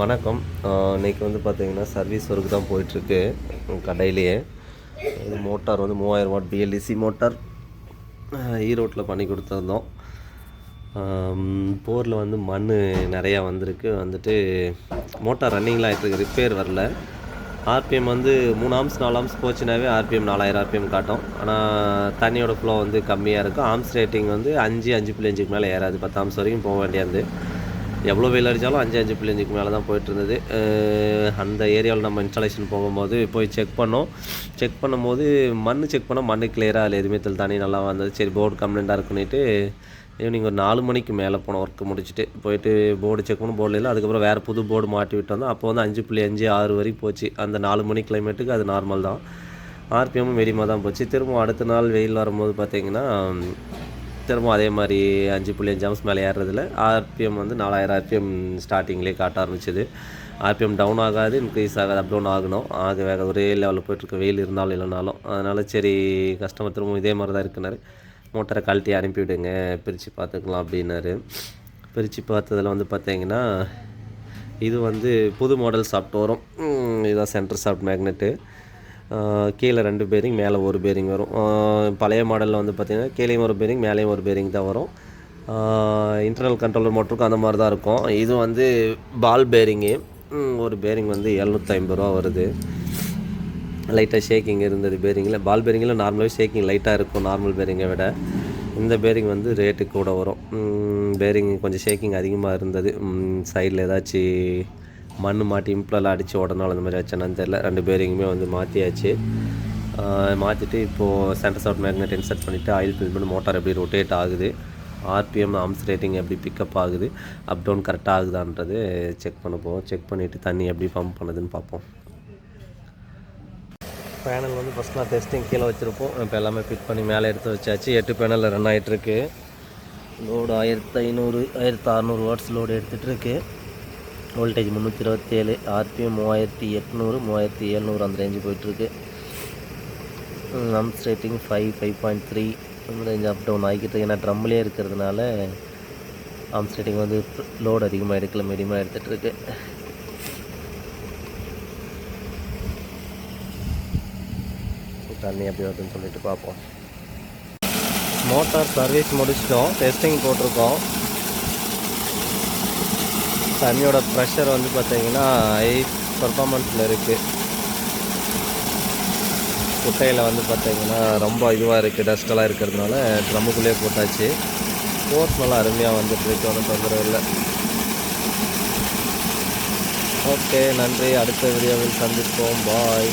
வணக்கம். இன்றைக்கி வந்து பார்த்தீங்கன்னா சர்வீஸ் ஒர்க்கு தான் போயிட்டுருக்கு கடையிலேயே. இது மோட்டார் வந்து மூவாயிரம் வாட் பிஎல்இசி மோட்டார். ஈரோட்டில் பண்ணி கொடுத்துருந்தோம். போரில் வந்து மண் நிறையா வந்திருக்கு. வந்துட்டு மோட்டார் ரன்னிங்லாம் ஆகிட்டுருக்கு ரிப்பேர் வரல. ஆர்பிஎம் வந்து மூணு ஆம்ஸ் நாலு ஆம்ஸ் போச்சுனாவே ஆர்பிஎம் நாலாயிரம் ஆர்பிஎம் காட்டும். ஆனால் தண்ணியோட ஃப்ளோ வந்து கம்மியாக இருக்கும். ஆம்ஸ் ரேட்டிங் வந்து அஞ்சு அஞ்சு புள்ளி அஞ்சுக்கு மேலே ஏறாது. பத்து ஆம்ஸ் வரைக்கும் போக வேண்டியது. எவ்வளோ வெயில் அடித்தாலும் அஞ்சு அஞ்சு பிள்ளைஞ்சுக்கு மேலே தான் போயிட்டு இருந்தது அந்த ஏரியாவில் நம்ம இன்ஸ்டாலேஷன் போகும்போது போய் செக் பண்ணோம். செக் பண்ணும்போது மண் செக் பண்ணால் மண் கிளியராக இல்லை எதுவுமே தெரியல தண்ணி நல்லா வந்தது. சரி போர்டு கம்ப்ளைண்ட்டாக இருக்குன்னுட்டு ஈவினிங் ஒரு நாலு மணிக்கு மேலே போனோம் ஒர்க்கு முடிச்சுட்டு. போயிட்டு போர்டு செக் பண்ண போர்டில் இல்லை அதுக்கப்புறம் வேறு புது போர்டு மாட்டி விட்டு வந்தோம். அப்போ வந்து அஞ்சு புள்ளி அஞ்சு ஆறு வரைக்கும் போச்சு. அந்த நாலு மணி கிளைமேட்டுக்கு அது நார்மல் தான். ஆர்பிஎம்மும் மீடியமாக தான் போச்சு. திரும்ப அடுத்த நாள் வெயில் வரும்போது பார்த்திங்கன்னா திரும்ப அதே மாதிரி அஞ்சு புள்ளி அஞ்சு ஆம்ஸ் மேலே ஏறுறதுல ஆர்பிஎம் வந்து நாலாயிரம் ஆர்பிஎம் ஸ்டார்டிங்லேயே காட்ட ஆரம்பிச்சது. ஆர்பிஎம் டவுன் ஆகாது இன்க்ரீஸ் ஆகாது அப் டவுன் ஆகணும். ஆக வேக ஒரே லெவலில் போயிட்டுருக்க. வெயில் இருந்தாலும் இல்லைனாலும். அதனால் சரி கஸ்டமர் திரும்பவும் இதே மாதிரி தான் இருக்குனாரு மோட்டரை கழட்டி அனுப்பிவிடுங்க பிரித்து பார்த்துக்கலாம் அப்படின்னாரு. பிரித்து பார்த்ததில் வந்து பார்த்தீங்கன்னா இது வந்து புது மாடல் சாஃப்ட் வரும் இதுதான் சென்டர் சாஃப்ட் மேக்னெட்டு கீழே ரெண்டு பேரிங் மேலே ஒரு பேரிங் வரும். பழைய மாடலில் வந்து பார்த்திங்கன்னா கீழேயும் ஒரு பேரிங் மேலேயும் ஒரு பேரிங் தான் வரும். இன்டர்னல் கண்ட்ரோலர் மோட்டருக்கும் அந்த மாதிரி தான் இருக்கும். இது வந்து பால் பேரிங்கு ஒரு பேரிங் வந்து எழுநூற்றி ஐம்பது ரூபா வருது. லைட்டாக ஷேக்கிங் இருந்தது பேரிங்கில் பால் பேரிங்கில் நார்மலாகவே ஷேக்கிங் லைட்டாக இருக்கும் நார்மல் பேரிங்கை விட. இந்த பேரிங் வந்து ரேட்டு கூட வரும். பேரிங் கொஞ்சம் ஷேக்கிங் அதிகமாக இருந்தது. சைடில் ஏதாச்சும் மண் மாட்டி இம்ப்ளெல்லாம் அடித்து உடனால அந்த மாதிரி ஆச்சுன்னு தெரில ரெண்டு பேரிங்குமே வந்து மாற்றியாச்சு மாற்றிட்டு இப்போது சென்டர் சவுட் மேக்னெட் இன்சர்ட் பண்ணிவிட்டு ஆயில் ஃபில் பண்ணி மோட்டார் எப்படி ரொட்டேட் ஆகுது? ஆர்பிஎம் ஆம்ஸ் ரேட்டிங் எப்படி பிக்கப் ஆகுது? அப் டவுன் கரெக்டாக ஆகுதான்றது செக் பண்ண போவோம் செக் பண்ணிவிட்டு தண்ணி எப்படி பம்ப் பண்ணுதுன்னு பார்ப்போம். பேனல் வந்து ஃபஸ்ட் நான் டெஸ்டிங் கீழே வச்சுருப்போம். இப்போ எல்லாமே ஃபிட் பண்ணி மேலே எடுத்து வச்சாச்சு. எட்டு பேனலில் ரன் ஆகிட்டுருக்கு லோடு ஆயிரத்து ஐநூறு ஆயிரத்து அறநூறு வாட்ஸ் லோடு எடுத்துகிட்ருக்கு வோல்டேஜ் முந்நூற்றி இருபத்தேழு ஆர்பிஎம் மூவாயிரத்தி எட்நூறு மூவாயிரத்தி எழுநூறு அந்த ரேஞ்சு போயிட்டுருக்கு. Amps rating five five point three அந்த ரேஞ்ச் அப் டவுன் ஆகிக்கிட்டு இருக்கு. ஏன்னா ட்ரம்லேயே இருக்கிறதுனால அம்ஸ் ரேட்டிங் வந்து லோடு அதிகமாக எடுக்கல மீடியமாக எடுத்துகிட்ருக்கு தண்ணி எப்படி வருதுன்னு சொல்லிட்டு பார்ப்போம். மோட்டார் சர்வீஸ் முடிச்சிட்டோம். டெஸ்டிங் போட்டிருக்கோம். தண்ணியோட ப்ரெஷர் வந்து பார்த்தீங்கன்னா ஹை பர்ஃபார்மன்ஸில் இருக்குது குட்டையில் வந்து பார்த்தீங்கன்னா ரொம்ப இதுவாக இருக்குது டஸ்டெல்லாம் இருக்கிறதுனால ட்ரம்முக்குள்ளேயே போட்டாச்சு. ஃபோர்ஸ் நல்லா அருமையாக வந்துட்டு இருக்கு ஒன்றும் தொந்தரவு இல்லை. ஓகே நன்றி. அடுத்த வீடியோவில் சந்திப்போம். பாய்